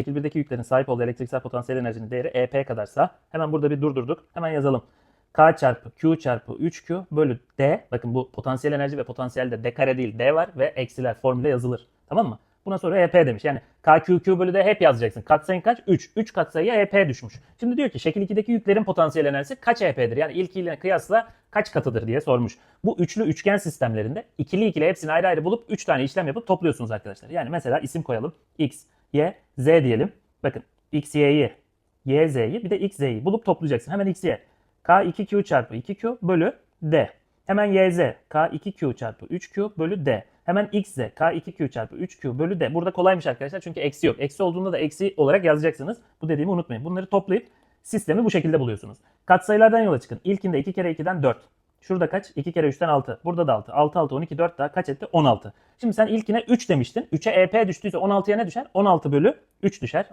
Şekil 1'deki yüklerin sahip olduğu elektriksel potansiyel enerjinin değeri EP kadarsa hemen burada bir durdurduk. Hemen yazalım. K çarpı Q çarpı 3Q bölü D. Bakın bu potansiyel enerji ve potansiyelde D kare değil D var ve eksiler formüle yazılır. Tamam mı? Buna sonra EP demiş. Yani KQQ bölü D hep yazacaksın. Katsayın kaç? 3. 3 katsayıya EP düşmüş. Şimdi diyor ki şekil 2'deki yüklerin potansiyel enerjisi kaç EP'dir? Yani ilkiyle kıyasla kaç katıdır diye sormuş. Bu üçlü üçgen sistemlerinde ikili ikili hepsini ayrı ayrı bulup 3 tane işlem yapıp topluyorsunuz arkadaşlar. Yani mesela isim koyalım. X, Y, Z diyelim. Bakın X, Y'yi, Y, Z'yi bir de X, Z'yi bulup toplayacaksın. Hemen X, Y. K2Q çarpı 2Q bölü D. Hemen YZ K2Q çarpı 3Q bölü D. Hemen XZ K2Q çarpı 3Q bölü D. Burada kolaymış arkadaşlar çünkü eksi yok. Eksi olduğunda da eksi olarak yazacaksınız. Bu dediğimi unutmayın. Bunları toplayıp sistemi bu şekilde buluyorsunuz. Katsayılardan yola çıkın. İlkinde 2 kere 2'den 4. Şurada kaç? 2 kere 3'ten 6. Burada da 6. 6 6 12 4 daha kaç etti? 16. Şimdi sen ilkine 3 demiştin. 3'e EP düştüyse 16'ya ne düşer? 16 bölü 3 düşer.